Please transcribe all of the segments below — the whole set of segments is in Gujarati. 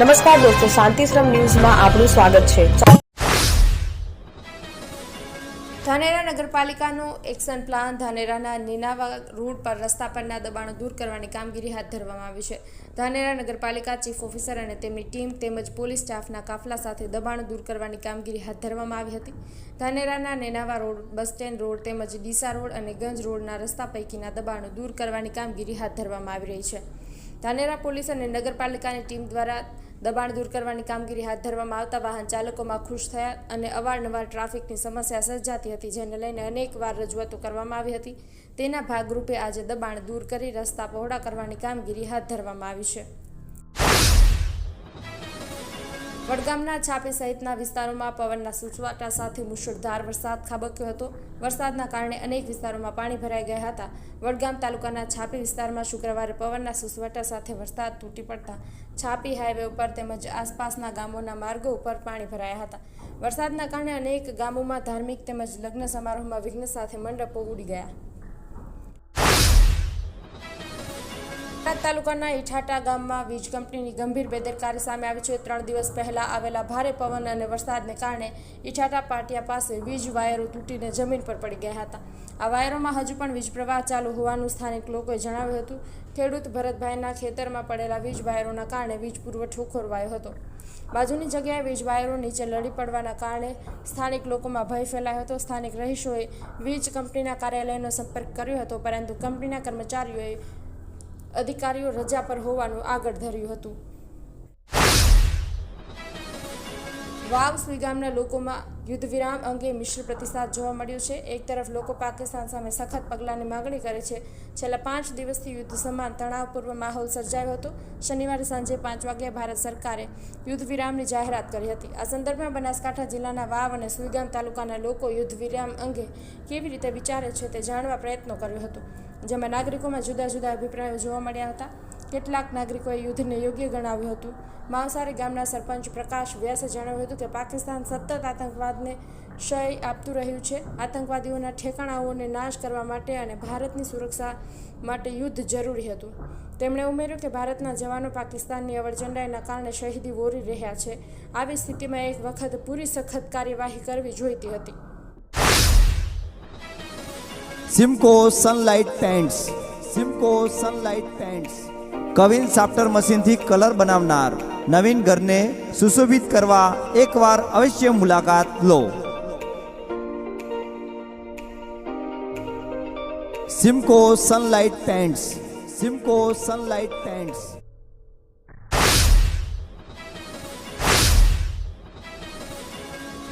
નમસ્કાર દોસ્તો શાંતિશ્રમ ન્યૂઝમાં આપનું સ્વાગત છે. ધાનેરા નગરપાલિકાનો એક્શન પ્લાન ધાનેરાના નીનાવા રોડ પર રસ્તા પરના દબાણો દૂર કરવાની કામગીરી હાથ ધરવામાં આવી છે. ધાનેરા નગરપાલિકા ચીફ ઓફિસર અને તેમની ટીમ તેમજ પોલીસ સ્ટાફના કાફલા સાથે દબાણો દૂર કરવાની કામગીરી હાથ ધરવામાં આવી હતી. ધાનેરાના Nenava road, bus stand road તેમજ ડીસા રોડ અને ગંજ રોડના રસ્તા પૈકીના દબાણો દૂર કરવાની કામગીરી હાથ ધરવામાં આવી રહી છે. ધાનેરા પોલીસ અને નગરપાલિકાની ટીમ દ્વારા દબાણ દૂર કરવાની કામગીરી હાથ ધરવામાં આવતા વાહન ચાલકોમાં ખુશ થયા અને અવારનવાર ટ્રાફિકની સમસ્યા સર્જાતી હતી, જેને લઈને અનેકવાર રજૂઆતો કરવામાં આવી હતી. તેના ભાગરૂપે આજે દબાણ દૂર કરી રસ્તા પહોળા કરવાની કામગીરી હાથ ધરવામાં આવી છે. વડગામના છાપી સહિતના વિસ્તારોમાં પવનના સૂચવાટા સાથે મુશળધાર વરસાદ ખાબક્યો હતો. વરસાદના કારણે અનેક વિસ્તારોમાં પાણી ભરાઈ ગયા હતા. વડગામ તાલુકાના છાપી વિસ્તારમાં શુક્રવારે પવનના સુસવાટા સાથે વરસાદ તૂટી પડતા છાપી હાઈવે ઉપર તેમજ આસપાસના ગામોના માર્ગો ઉપર પાણી ભરાયા હતા. વરસાદના કારણે અનેક ગામોમાં ધાર્મિક તેમજ લગ્ન સમારોહમાં વિઘ્ન સાથે મંડપો ઉડી ગયા. બોટાદ તાલુકાના ઈઠાટા ગામમાં વીજ કંપનીની ગંભીર બેદરકારી સામે આવી છે. ત્રણ દિવસ પહેલા આવેલા ભારે પવન અને વરસાદને કારણે ઈઠાટા પાટિયા પાસે વીજ વાયરો તૂટીને જમીન પર પડી ગયા હતા. આ વાયરોમાં હજુ પણ વીજ પ્રવાહ ચાલુ હોવાનું સ્થાનિક લોકોએ જણાવ્યું હતું. ખેડૂત ભરતભાઈના ખેતરમાં પડેલા વીજ વાયરોના કારણે વીજ પુરવઠો ખોરવાયો હતો. બાજુની જગ્યાએ વીજ વાયરો નીચે લડી પડવાના કારણે સ્થાનિક લોકોમાં ભય ફેલાયો હતો. સ્થાનિક રહીશોએ વીજ કંપનીના કાર્યાલયનો સંપર્ક કર્યો હતો, પરંતુ કંપનીના કર્મચારીઓએ અધિકારીઓ રજા પર હોવાનું આગળ ધર્યું હતું. વાવ ગામના લોકોમાં યુદ્ધ વિરામ અંગે મિશ્ર પ્રતિસાદ જોવા મળ્યો છે. એક તરફ લોકો પાકિસ્તાન સામે સખત પગલાંની માગણી કરે છે. છેલ્લા પાંચ દિવસથી યુદ્ધ સમાન તણાવપૂર્વ માહોલ સર્જાયો હતો. શનિવારે સાંજે પાંચ વાગ્યે ભારત સરકારે યુદ્ધ વિરામની જાહેરાત કરી હતી. આ સંદર્ભમાં બનાસકાંઠા જિલ્લાના વાવ અને સુઈગામ તાલુકાના લોકો યુદ્ધ વિરામ અંગે કેવી રીતે વિચારે છે તે જાણવા પ્રયત્નો કર્યો હતો, જેમાં નાગરિકોમાં જુદા જુદા અભિપ્રાયો જોવા મળ્યા હતા. કેટલાક નાગરિકોએ યુદ્ધને યોગ્ય ગણાવ્યું હતું. માવસારી ગામના સરપંચ પ્રકાશ વ્યાસે જણાવ્યું હતું કે પાકિસ્તાન સતત આતંકવાદને શય આપતું રહ્યું છે. આતંકવાદીઓના ઠેકાણાઓને નાશ કરવા માટે અને ભારતની સુરક્ષા માટે યુદ્ધ જરૂરી હતું. તેમણે ઉમેર્યું કે ભારતના જવાનો પાકિસ્તાનની અવરજંડાઈના કારણે શહીદી વોરી રહ્યા છે. આવી સ્થિતિમાં એક વખત પૂરી સખત કાર્યવાહી કરવી જોઈતી હતી. Simco sunlight paints Simco sunlight paints queen સાફ્ટર મશીનથી કલર બનાવનાર નવીન ઘરને સુશોભિત કરવા એકવાર અવશ્ય મુલાકાત લો. Simco sunlight paints Simco sunlight paints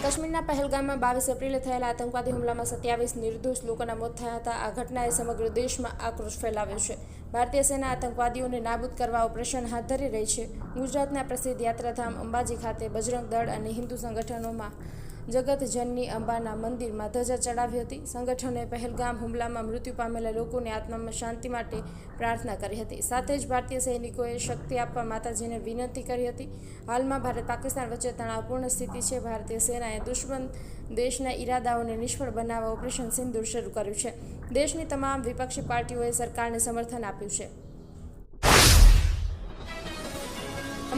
કાશ્મીરના પહેલગામમાં બાવીસ એપ્રિલે થયેલા આતંકવાદી હુમલામાં સત્યાવીસ નિર્દોષ લોકોના મોત થયા હતા. આ ઘટનાએ સમગ્ર દેશમાં આક્રોશ ફેલાવ્યો છે. ભારતીય સેના આતંકવાદીઓને નાબૂદ કરવા ઓપરેશન હાથ ધરી રહી છે. ગુજરાતના પ્રસિદ્ધ યાત્રાધામ અંબાજી ખાતે બજરંગ દળ અને હિન્દુ સંગઠનોમાં જગતજનની અંબાના મંદિરમાં ધજા ચડાવી હતી. સંગઠને પહેલગામ હુમલામાં મૃત્યુ પામેલા લોકોની આત્મામાં શાંતિ માટે પ્રાર્થના કરી હતી. સાથે જ ભારતીય સૈનિકોએ શક્તિ આપવા માતાજીને વિનંતી કરી હતી. હાલમાં ભારત પાકિસ્તાન વચ્ચે તણાવપૂર્ણ સ્થિતિ છે. ભારતીય સેનાએ દુશ્મન દેશના ઈરાદાઓને નિષ્ફળ બનાવવા ઓપરેશન સિંદૂર શરૂ કર્યું છે. દેશની તમામ વિપક્ષી પાર્ટીઓએ સરકારને સમર્થન આપ્યું છે.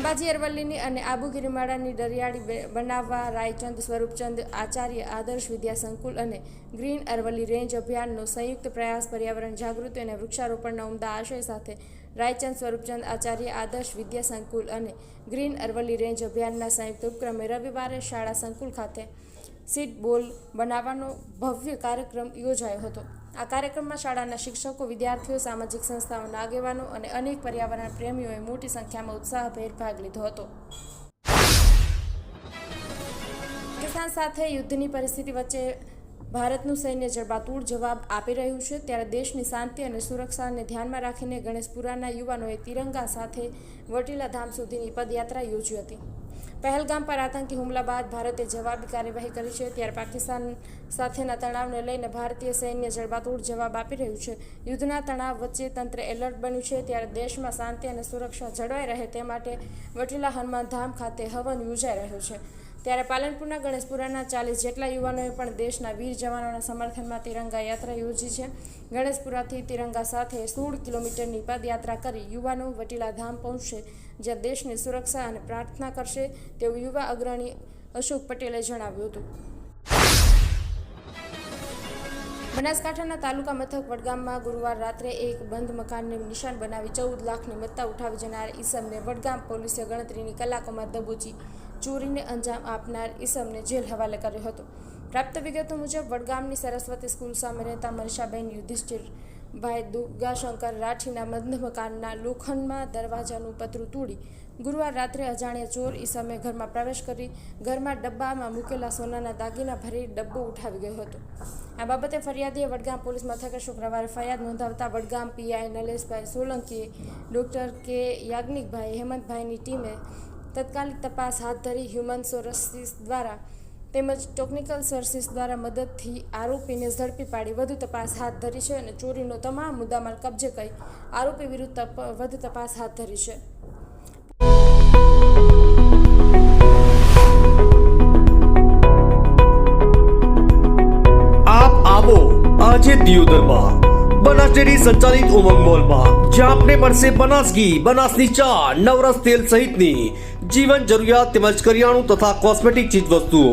અંબાજી અરવલ્લીની અને આબુ ગિરિમાળાની દરિયાળી બનાવવા રાયચંદ સ્વરૂપચંદ આચાર્ય આદર્શ વિદ્યા સંકુલ અને ગ્રીન અરવલ્લી રેન્જ અભિયાનનો સંયુક્ત પ્રયાસ, પર્યાવરણ જાગૃતિ અને વૃક્ષારોપણના ઉમદા આશય સાથે રાયચંદ સ્વરૂપચંદ આચાર્ય આદર્શ વિદ્યા સંકુલ અને ગ્રીન અરવલ્લી રેન્જ અભિયાનના સંયુક્ત ઉપક્રમે રવિવારે શાળા સંકુલ ખાતે સીડ બોલ બનાવવાનો ભવ્ય કાર્યક્રમ યોજાયો હતો. આ કાર્યક્રમમાં શાળાના શિક્ષકો, વિદ્યાર્થીઓ, સામાજિક સંસ્થાઓના આગેવાનો અને અનેક પર્યાવરણ પ્રેમીઓએ મોટી સંખ્યામાં ઉત્સાહભેર ભાગ લીધો હતો. પાકિસ્તાન સાથે યુદ્ધની પરિસ્થિતિ વચ્ચે ભારતનું સૈન્ય જડબાતોડ જવાબ આપી રહ્યું છે. ત્યારે દેશની શાંતિ અને સુરક્ષાને ધ્યાનમાં રાખીને ગણેશપુરાના યુવાનોએ તિરંગા સાથે વટીલા ધામ સુધીની પદયાત્રા યોજી હતી. પહેલગામ પર આતંકી હુમલા બાદ ભારતે જવાબી કાર્યવાહી કરી છે. ત્યારે પાકિસ્તાન સાથેના તણાવને લઈને ભારતીય સૈન્ય જડબાતોડ જવાબ આપી રહ્યું છે. યુદ્ધના તણાવ વચ્ચે તંત્ર એલર્ટ બન્યું છે. ત્યારે દેશમાં શાંતિ અને સુરક્ષા જળવાઈ રહે તે માટે વટીલા હનુમાન ધામ ખાતે હવન યોજાઈ રહ્યું છે. ત્યારે પાલનપુરના ગણેશપુરાના ચાલીસ જેટલા યુવાનોએ પણ દેશના વીર જવાનોના સમર્થનમાં તિરંગા યાત્રા યોજી છે. ગણેશપુરાથી તિરંગા સાથે સોળ કિલોમીટરની પદયાત્રા કરી યુવાનો વટીલા ધામ પહોંચશે. જ્યાં દેશની સુરક્ષા અને પ્રાર્થના કરશે તેવું યુવા અગ્રણી અશોક પટેલે જણાવ્યું હતું. બનાસકાંઠાના તાલુકા મથક વડગામમાં ગુરુવાર રાત્રે એક બંધ મકાનને નિશાન બનાવી ચૌદ લાખની મત્તા ઉઠાવી જનાર ઈસમને વડગામ પોલીસે ગણતરીની કલાકોમાં દબોચી ચોરીને અંજામ આપનાર ઈસમને જેલ હવાલે કર્યો હતો. પ્રાપ્ત વિગતો મુજબ, વડગામની સરસ્વતી સ્કૂલ સામે રહેતા મનીષાબેન યુધિષ્ઠિર ભાઈ દુર્ગાશંકર રાઠીના બંધ મકાનના લોખંડમાં દરવાજાનું પતરું તોડી ગુરુવાર રાત્રે અજાણ્યા ચોર ઈસમે ઘરમાં પ્રવેશ કરી ઘરમાં ડબ્બામાં મૂકેલા સોનાના દાગીના ભરી ડબ્બો ઉઠાવી ગયો હતો. આ બાબતે ફરિયાદીએ વડગામ પોલીસ મથકે શુક્રવારે ફરિયાદ નોંધાવતા વડગામ પીઆઈ નલેશભાઈ સોલંકીએ ડૉક્ટર કે યાજ્ઞિકભાઈ હેમંતભાઈની ટીમે તત્કાલિક તપાસ હાથ ધરી હ્યુમન સોરસિસ દ્વારા તેમજ ટેકનિકલ સર્વિસ દ્વારા મદદથી આરોપીને ઝડપી પાડી વધુ તપાસ હાથ ધરી છે અને ચોરીનો તમામ મુદ્દામાલ કબજે કરી આરોપી વિરુદ્ધ વધુ તપાસ હાથ ધરી છે. આપ આવો આજે દિયોદરમાં. બનાસ ડેરી સંચાલિત ઉમંગ મોલમાં. જ્યાં આપને મળશે બનાસ ઘી બનાસની ચા, નવરસ તેલ સહિતની જીવન જરૂરિયાત તેમજ કરિયાણું તથા કોસ્મેટિક ચીજ વસ્તુઓ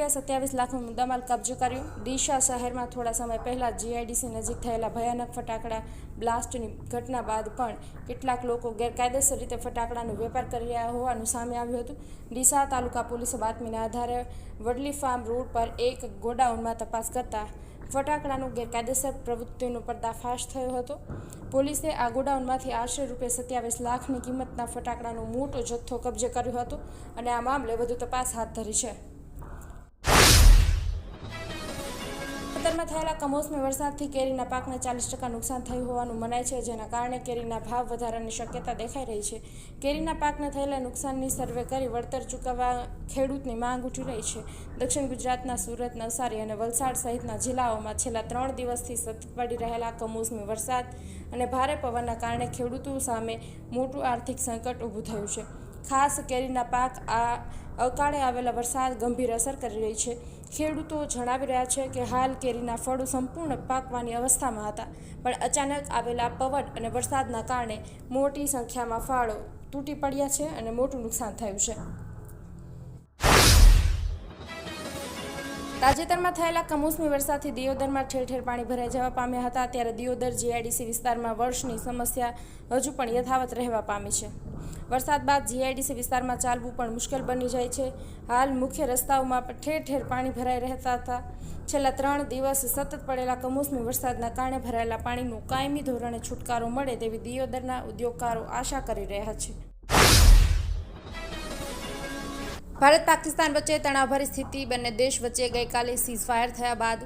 રૂપિયા સત્યાવીસ લાખનો મુદ્દામાલ કબજે કર્યો. ડીશા શહેરમાં થોડા સમય પહેલાં જીઆઈડીસી નજીક થયેલા ભયાનક ફટાકડા બ્લાસ્ટની ઘટના બાદ પણ કેટલાક લોકો ગેરકાયદેસર રીતે ફટાકડાનો વેપાર કરી રહ્યા હોવાનું સામે આવ્યું હતું. ડીસા તાલુકા પોલીસે બાતમીના આધારે વડલી ફાર્મ રોડ પર એક ગોડાઉનમાં તપાસ કરતા ફટાકડાનું ગેરકાયદેસર પ્રવૃત્તિનો પર્દાફાશ થયો હતો. પોલીસે આ ગોડાઉનમાંથી આશરે રૂપિયા સત્યાવીસ લાખની કિંમતના ફટાકડાનો મોટો જથ્થો કબજે કર્યો હતો અને આ મામલે વધુ તપાસ હાથ ધરી છે. ખેતરમાં થયેલા કમોસમી વરસાદથી કેરીના પાકને ચાલીસ ટકા નુકસાન થયું હોવાનું મનાય છે, જેના કારણે કેરીના ભાવ વધારાની શક્યતા દેખાઈ રહી છે. કેરીના પાકને થયેલા નુકસાનની સર્વે કરી વળતર ચૂકવવા ખેડૂતની માંગ ઉઠી રહી છે. દક્ષિણ ગુજરાતના સુરત, નવસારી અને વલસાડ સહિતના જિલ્લાઓમાં છેલ્લા ત્રણ દિવસથી સતત પડી રહેલા કમોસમી વરસાદ અને ભારે પવનના કારણે ખેડૂતો સામે મોટું આર્થિક સંકટ ઊભું થયું છે. ખાસ કેરીના પાક આ અકાળે આવેલા વરસાદ ગંભીર અસર કરી રહી છે. ખેડૂતો જણાવી રહ્યા છે કે હાલ કેરીના ફળો સંપૂર્ણ પાકવાની અવસ્થામાં હતા, પણ અચાનક આવેલા પવન અને વરસાદના કારણે મોટી સંખ્યામાં ફાળો તૂટી પડ્યા છે અને મોટું નુકસાન થયું છે. તાજેતરમાં થયેલા કમોસમી વરસાદથી દિયોદરમાં ઠેર ઠેર પાણી ભરાઈ જવા પામ્યા હતા. ત્યારે દિયોદર જીઆઈડીસી વિસ્તારમાં વર્ષની સમસ્યા હજુ પણ યથાવત રહેવા પામી છે. વરસાદ બાદ જીઆઈડીસી વિસ્તારમાં ચાલવું પણ મુશ્કેલ બની જાય છે. હાલ મુખ્ય રસ્તાઓમાં ઠેર ઠેર પાણી ભરાઈ રહેતા હતા. છેલ્લા ત્રણ દિવસ સતત પડેલા કમોસમી વરસાદના કારણે ભરાયેલા પાણીનું કાયમી ધોરણે છુટકારો મળે તેવી દિયોદરના ઉદ્યોગકારો આશા કરી રહ્યા છે. ભારત પાકિસ્તાન વચ્ચે તણાવભરી સ્થિતિ બંને દેશ વચ્ચે ગઈકાલે સીઝફાયર થયા બાદ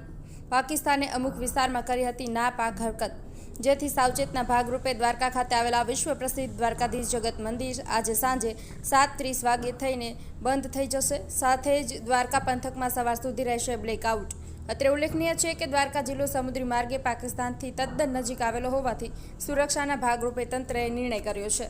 પાકિસ્તાને અમુક વિસ્તારમાં કરી હતી ના પાક હરકત. જેથી સાવચેતના ભાગરૂપે દ્વારકા ખાતે આવેલા વિશ્વ પ્રસિદ્ધ દ્વારકાધીશ જગત મંદિર આજે સાંજે સાત ત્રીસ વાગ્યે થઈને બંધ થઈ જશે. સાથે જ દ્વારકા પંથકમાં સવાર સુધી રહેશે બ્લેકઆઉટ. અત્રે ઉલ્લેખનીય છે કે દ્વારકા જિલ્લો સમુદ્રી માર્ગે પાકિસ્તાનથી તદ્દન નજીક આવેલો હોવાથી સુરક્ષાના ભાગરૂપે તંત્રએ નિર્ણય કર્યો છે.